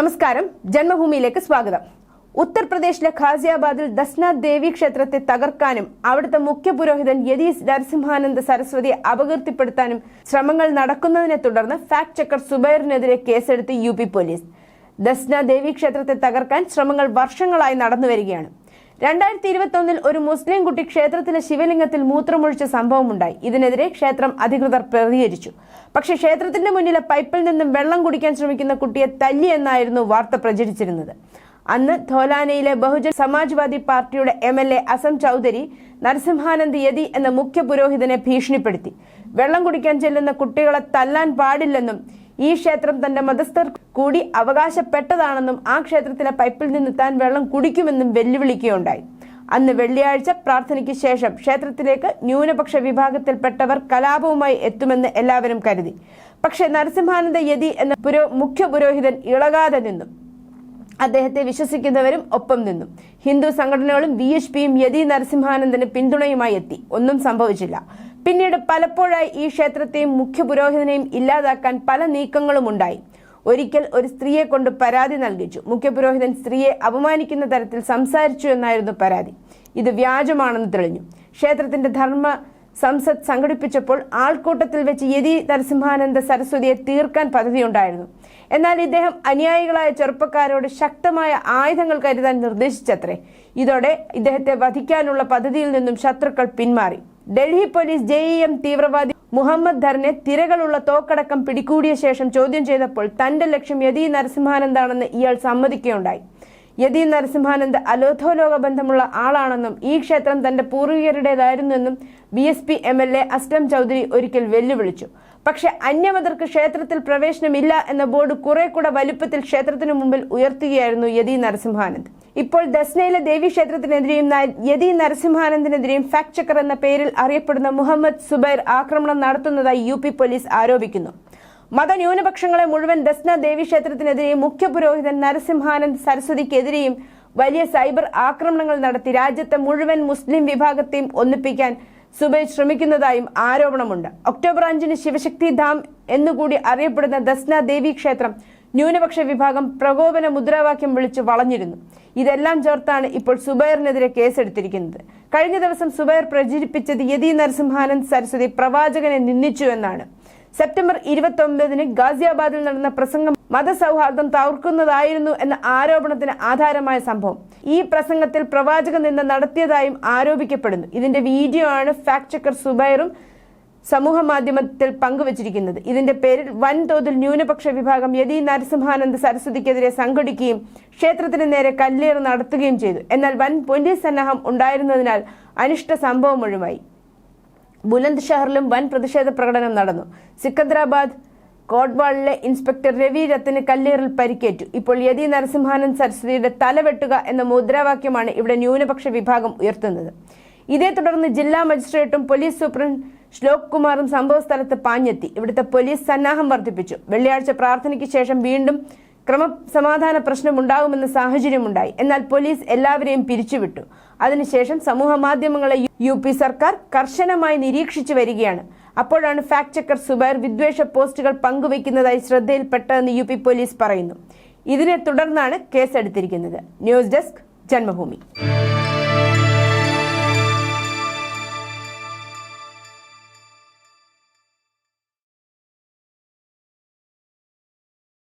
നമസ്കാരം. ജന്മഭൂമിയിലേക്ക് സ്വാഗതം. ഉത്തർപ്രദേശിലെ ഖാസിയാബാദിൽ ദസ്നാഥ് ദേവി ക്ഷേത്രത്തെ തകർക്കാനും അവിടുത്തെ മുഖ്യ പുരോഹിതൻ യദീസ് നരസിംഹാനന്ദ സരസ്വതിയെ അപകീർത്തിപ്പെടുത്താനും ശ്രമങ്ങൾ നടക്കുന്നതിനെ തുടർന്ന് ഫാക്ട് ചെക്കർ സുബൈറിനെതിരെ കേസെടുത്ത് U P police. Dasna Devi ക്ഷേത്രത്തെ തകർക്കാൻ ശ്രമങ്ങൾ വർഷങ്ങളായി നടന്നുവരികയാണ്. രണ്ടായിരത്തി ഇരുപത്തി ഒന്നിൽ ഒരു മുസ്ലിം കുട്ടി ക്ഷേത്രത്തിലെ ശിവലിംഗത്തിൽ മൂത്രമൊഴിച്ച സംഭവമുണ്ടായി. ഇതിനെതിരെ ക്ഷേത്രം അധികൃതർ പ്രതികരിച്ചു. പക്ഷെ ക്ഷേത്രത്തിന്റെ മുന്നിലെ പൈപ്പിൽ നിന്നും വെള്ളം കുടിക്കാൻ ശ്രമിക്കുന്ന കുട്ടിയെ തല്ലി എന്നായിരുന്നു വാർത്ത പ്രചരിച്ചിരുന്നത്. അന്ന് ധോലാനയിലെ ബഹുജൻ സമാജ്വാദി പാർട്ടിയുടെ M L A Aslam Chaudhary Narasimhanand Yati എന്ന മുഖ്യ പുരോഹിതനെ ഭീഷണിപ്പെടുത്തി. വെള്ളം കുടിക്കാൻ ചെല്ലുന്ന കുട്ടികളെ തല്ലാൻ പാടില്ലെന്നും ഈ ക്ഷേത്രം തന്റെ മതസ്ഥർ കൂടി അവകാശപ്പെട്ടതാണെന്നും ആ ക്ഷേത്രത്തിലെ പൈപ്പിൽ നിന്ന് താൻ വെള്ളം കുടിക്കുമെന്നും വെല്ലുവിളിക്കുകയുണ്ടായി. അന്ന് വെള്ളിയാഴ്ച പ്രാർത്ഥനയ്ക്ക് ശേഷം ക്ഷേത്രത്തിലേക്ക് ന്യൂനപക്ഷ വിഭാഗത്തിൽപ്പെട്ടവർ കലാപവുമായി എത്തുമെന്ന് എല്ലാവരും കരുതി. പക്ഷേ നരസിംഹാനന്ദ യതി എന്ന പുരോ മുഖ്യ പുരോഹിതൻ ഇളകാതെ നിന്നു. അദ്ദേഹത്തെ വിശ്വസിക്കുന്നവരും ഒപ്പം നിന്നു. ഹിന്ദു സംഘടനകളും വി എച്ച് പിയും യതി നരസിംഹാനന്ദന് പിന്തുണയുമായി എത്തി. ഒന്നും സംഭവിച്ചില്ല. പിന്നീട് പലപ്പോഴായി ഈ ക്ഷേത്രത്തെയും മുഖ്യ പുരോഹിതനെയും ഇല്ലാതാക്കാൻ പല നീക്കങ്ങളും ഉണ്ടായി. ഒരിക്കൽ ഒരു സ്ത്രീയെ കൊണ്ട് പരാതി നൽകിച്ചു. മുഖ്യപുരോഹിതൻ സ്ത്രീയെ അപമാനിക്കുന്ന തരത്തിൽ സംസാരിച്ചു എന്നായിരുന്നു പരാതി. ഇത് വ്യാജമാണെന്ന് തെളിഞ്ഞു. ക്ഷേത്രത്തിന്റെ ധർമ്മ സംസദ് സംഘടിപ്പിച്ചപ്പോൾ ആൾക്കൂട്ടത്തിൽ വെച്ച് യതി നരസിംഹാനന്ദ സരസ്വതിയെ തീർക്കാൻ പദ്ധതിയുണ്ടായിരുന്നു. എന്നാൽ ഇദ്ദേഹം അനുയായികളായ ചെറുപ്പക്കാരോട് ശക്തമായ ആയുധങ്ങൾ കരുതാൻ നിർദ്ദേശിച്ചത്രേ. ഇതോടെ ഇദ്ദേഹത്തെ വധിക്കാനുള്ള പദ്ധതിയിൽ നിന്നും ശത്രുക്കൾ പിന്മാറി. Delhi police J E M തീവ്രവാദി മുഹമ്മദ് ധറിനെ തിരകളുള്ള തോക്കടക്കം പിടികൂടിയ ശേഷം ചോദ്യം ചെയ്തപ്പോൾ തന്റെ ലക്ഷ്യം യതി നരസിംഹാനന്ദാണെന്ന് ഇയാൾ സമ്മതിക്കുകയുണ്ടായി. യതി നരസിംഹാനന്ദ് അലോധോലോക ബന്ധമുള്ള ആളാണെന്നും ഈ ക്ഷേത്രം തന്റെ പൂർവികരുടേതായിരുന്നെന്നും B S P M L A Aslam Chaudhary ഒരിക്കൽ വെല്ലുവിളിച്ചു. പക്ഷെ അന്യമതർക്ക് ക്ഷേത്രത്തിൽ പ്രവേശനമില്ല എന്ന ബോർഡ് കുറെ കൂടെ വലുപ്പത്തിൽ ക്ഷേത്രത്തിനു മുമ്പിൽ ഉയർത്തുകയായിരുന്നു യതി നരസിംഹാനന്ദ്. ഇപ്പോൾ ദസ്നയിലെ ദേവി ക്ഷേത്രത്തിനെതിരെയും യതി നരസിംഹാനന്ദിനെതിരെയും ഫാക്ട് ചെക്കർ എന്ന പേരിൽ അറിയപ്പെടുന്ന മുഹമ്മദ് സുബൈർ ആക്രമണം നടത്തുന്നതായി യു പി പോലീസ് ആരോപിക്കുന്നു. മതന്യൂനപക്ഷങ്ങളെ മുഴുവൻ ദസ്ന ദേവി ക്ഷേത്രത്തിനെതിരെയും മുഖ്യ പുരോഹിതൻ നരസിംഹാനന്ദ് സരസ്വതിക്കെതിരെയും വലിയ സൈബർ ആക്രമണങ്ങൾ നടത്തി രാജ്യത്തെ മുഴുവൻ മുസ്ലിം വിഭാഗത്തെയും ഒന്നിപ്പിക്കാൻ സുബൈ ശ്രമിക്കുന്നതായും ആരോപണമുണ്ട്. ഒക്ടോബർ അഞ്ചിന് ശിവശക്തി ധാം എന്നുകൂടി അറിയപ്പെടുന്ന ദസ്ന ദേവി ക്ഷേത്രം ന്യൂനപക്ഷ വിഭാഗം പ്രകോപന മുദ്രാവാക്യം വിളിച്ച് വളഞ്ഞിരുന്നു. ഇതെല്ലാം ചേർത്താണ് ഇപ്പോൾ സുബൈറിനെതിരെ കേസെടുത്തിരിക്കുന്നത്. കഴിഞ്ഞ ദിവസം സുബൈർ പ്രചരിപ്പിച്ചത് യതി നരസിംഹാനന്ദ് സരസ്വതി പ്രവാചകനെ നിന്ദിച്ചു എന്നാണ്. സെപ്റ്റംബർ ഇരുപത്തി ഒമ്പതിന് ഗാസിയാബാദിൽ നടന്ന പ്രസംഗം മതസൗഹാർദ്ദം തകർക്കുന്നതായിരുന്നു എന്ന ആരോപണത്തിന് ആധാരമായ സംഭവം. ഈ പ്രസംഗത്തിൽ പ്രവാചക നിന്ന് നടത്തിയതായും ആരോപിക്കപ്പെടുന്നു. ഇതിന്റെ വീഡിയോ ആണ് ഫാക്ട് ചെക്കർ സുബൈറും സമൂഹ മാധ്യമത്തിൽ പങ്കുവച്ചിരിക്കുന്നത്. ഇതിന്റെ പേരിൽ വൻതോതിൽ ന്യൂനപക്ഷ വിഭാഗം യതി നരസിംഹാനന്ദ് സരസ്വതിക്കെതിരെ സംഘടിക്കുകയും ക്ഷേത്രത്തിന് നേരെ കല്ലേറ് നടത്തുകയും ചെയ്തു. എന്നാൽ വൻ പോലീസ് സന്നാഹം ഉണ്ടായിരുന്നതിനാൽ അനിഷ്ട സംഭവം ഒഴിവായി. ബുലന്ദ് ഷഹറിലും വൻ പ്രതിഷേധ പ്രകടനം നടന്നു. സിക്കന്ദ്രാബാദ് കോട്ട്വാളിലെ ഇൻസ്പെക്ടർ രവി രത്തിന് കല്ലേറിൽ പരിക്കേറ്റു. ഇപ്പോൾ യതി നരസിംഹാനന്ദ് സരസ്വതിയുടെ തലവെട്ടുക എന്ന മുദ്രാവാക്യമാണ് ഇവിടെ ന്യൂനപക്ഷ വിഭാഗം ഉയർത്തുന്നത്. ഇതേ തുടർന്ന് ജില്ലാ മജിസ്ട്രേറ്റും പോലീസ് സൂപ്രണ്ട് ശ്ലോക് കുമാറും സംഭവ സ്ഥലത്ത് പാഞ്ഞെത്തി. ഇവിടുത്തെ പോലീസ് സന്നാഹം വർദ്ധിപ്പിച്ചു. വെള്ളിയാഴ്ച പ്രാർത്ഥനയ്ക്ക് ശേഷം വീണ്ടും ക്രമസമാധാന പ്രശ്നമുണ്ടാകുമെന്ന സാഹചര്യമുണ്ടായി. എന്നാൽ പോലീസ് എല്ലാവരെയും പിരിച്ചുവിട്ടു. അതിനുശേഷം സമൂഹ മാധ്യമങ്ങളെ യു പി സർക്കാർ കർശനമായി നിരീക്ഷിച്ചു വരികയാണ്. അപ്പോഴാണ് ഫാക്ട് ചെക്കർ സുബൈർ വിദ്വേഷ പോസ്റ്റുകൾ പങ്കുവയ്ക്കുന്നതായി ശ്രദ്ധയിൽപ്പെട്ടതെന്ന് യു പി പോലീസ് പറയുന്നു. ഇതിനെ തുടർന്നാണ് കേസെടുത്തിരിക്കുന്നത്. News desk Janmabhumi.